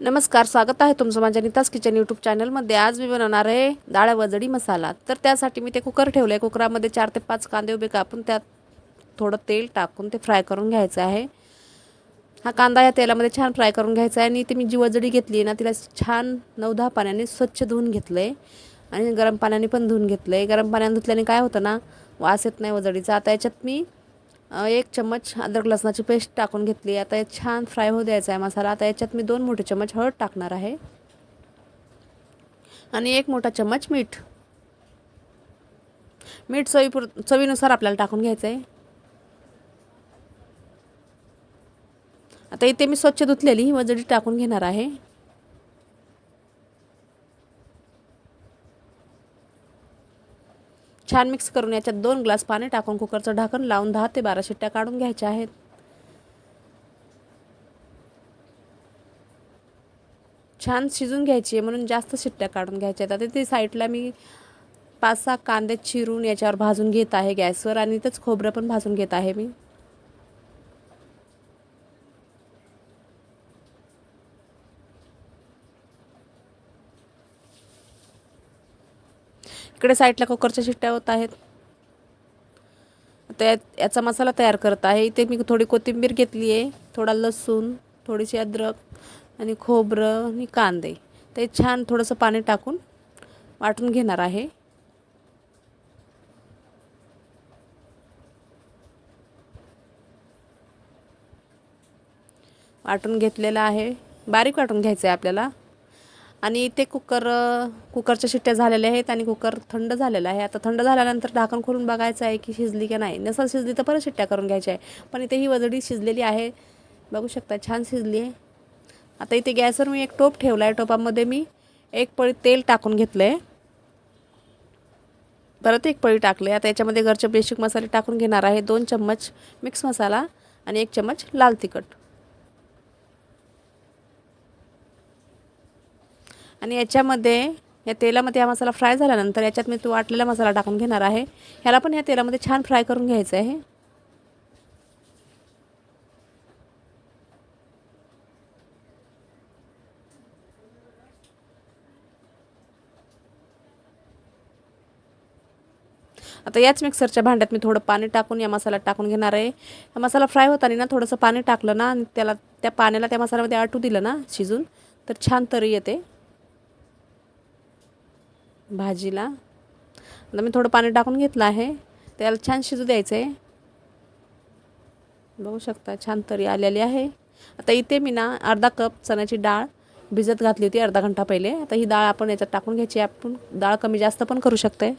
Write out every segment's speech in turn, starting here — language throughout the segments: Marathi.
नमस्कार स्वागत आहे तुमचं माझ्या नितास किचन यूट्यूब चॅनलमध्ये आज मी बनवणार आहे डाळ वजडी मसाला. तर त्यासाठी मी ते कुकर ठेवलं आहे कुकरामध्ये चार ते पाच कांदे उभे कापून त्यात थोडं तेल टाकून ते फ्राय करून घ्यायचं आहे. हा कांदा या तेलामध्ये छान फ्राय करून घ्यायचा आहे. आणि ते मी जी वजडी घेतली आहे ना तिला छान नऊ दहा पाण्याने स्वच्छ धुवून घेतलं आहे आणि गरम पाण्याने पण धुवून घेतलं आहे गरम पाण्याने धुतल्याने काय होतं ना वास येत नाही वजडीचा आता याच्यात मी एक चम्मच अद्रक लसणाची पेस्ट टाकून घेतली. आता छान फ्राय होऊ द्यायचा आहे मसाला. आता याच्यात मी दोन मोठे चम्मच हळद टाकणार आहे. आणि एक मोठा चम्मच मीठ. मीठ चवीपुर चवीनुसार आपल्याला टाकून घ्यायचं आहे आता इथे मी स्वच्छ धुतलेली ही वजडी टाकून घेणार आहे. छान मिक्स करून याच्यात दोन ग्लास पाणी टाकून कुकरचं ढाकण लावून दहा ते बारा शिट्ट्या काढून घ्यायच्या आहेत. छान शिजून घ्यायची आहे म्हणून जास्त शिट्ट्या काढून घ्यायच्या आहेत. आता ते साईडला मी पाच सहा कांदे चिरून याच्यावर भाजून घेत आहे गॅसवर आणि तेच खोबरं पण भाजून घेत आहे मी. इकडे साईडला कुकरच्या शिट्ट्या होत आहेत. आता याचा मसाला तयार करत आहे. इथे मी थोडी कोथिंबीर घेतली आहे. थोडा लसूण थोडीशी अद्रक आणि खोबरं आणि कांदे. ते छान थोडंसं पाणी टाकून वाटून घेणार आहे. वाटून घेतलेलं आहे. बारीक वाटून घ्यायचं आहे आपल्याला. आणि इथे कुकर कुकरच्या शिट्ट्या झालेल्या आहेत आणि कुकर थंड झालेला आहे. आता थंड झाल्यानंतर ढाकण खोलून बघायचं आहे की शिजली की नाही. नसल शिजली तर परत शिट्ट्या करून घ्यायच्या आहे. पण इथे ही वजडी शिजलेली आहे. बघू शकता छान शिजली आहे. आता इथे गॅसवर मी एक टोप ठेवला आहे टोपामध्ये मी एक पळी तेल टाकून घेतलं आहे परत एक पळी टाकले आता याच्यामध्ये घरचे बेसिक मसाले टाकून घेणार आहे. दोन चम्मच मिक्स मसाला आणि एक चम्मच लाल तिखट. आणि याच्यामध्ये या तेलामध्ये हा मसाला फ्राय झाल्यानंतर याच्यात मी तो वाटलेला मसाला टाकून घेणार आहे. ह्याला पण या तेलामध्ये छान फ्राय करून घ्यायचं आहे आता याच मिक्सरच्या भांड्यात मी थोडं पाणी टाकून या मसाला टाकून घेणार आहे. हा मसाला फ्राय होताना ना थोडंसं पाणी टाकलं ना आणि त्याला त्या पाण्याला त्या मसाल्यामध्ये आटू दिलं ना शिजून तर छान तरी येते. भाजीला. आता मी थोडं पाणी टाकून घेतलं आहे. त्याला छान शिजू द्यायचं आहे बघू शकता छान तरी आलेली आहे. आता इथे मी ना अर्धा कप चण्याची डाळ भिजत घातली होती अर्धा घंटा पहिले. आता ही डाळ आपण याच्यात टाकून घ्यायची आपण डाळ कमी जास्त पण करू शकते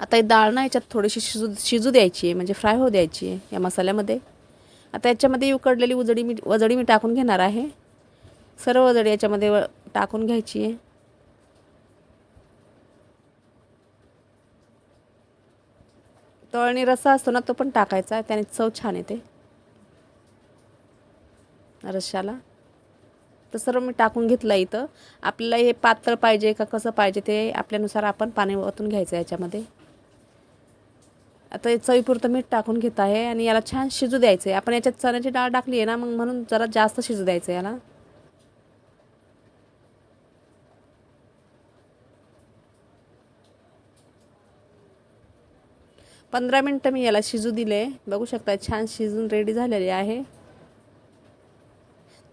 आता ही डाळ ना याच्यात थोडीशी शिजू शिजू द्यायची आहे म्हणजे फ्राय होऊ द्यायची आहे या मसाल्यामध्ये. आता याच्यामध्ये उकडलेली उजडी मी वजडी मी टाकून घेणार आहे. सर्व वजडी याच्यामध्ये टाकून घ्यायची आहे. तळणी रसा असतो ना तो पण टाकायचा त्याने चव छान येते. रश्शाला तर सर्व मी टाकून घेतलं इथं. आपल्याला हे पातळ पाहिजे का कसं पाहिजे ते आपल्यानुसार आपण पाणी ओतून घ्यायचं याच्यामध्ये. आता चवीपुरतं मीठ टाकून घेत आहे आणि याला छान शिजू द्यायचं आहे आपण याच्यात चण्याची डाळ टाकली आहे ना मग म्हणून जरा जास्त शिजू द्यायचं याला. पंधरा मिनटं मी याला शिजू दिले. बघू शकता छान शिजून रेडी झालेली आहे.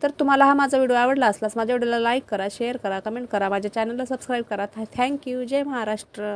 तर तुम्हाला हा माझा व्हिडिओ आवडला असल्यास माझ्या व्हिडिओला लाईक करा शेअर करा कमेंट करा माझ्या चॅनलला सबस्क्राईब करा. थँक्यू जय महाराष्ट्र.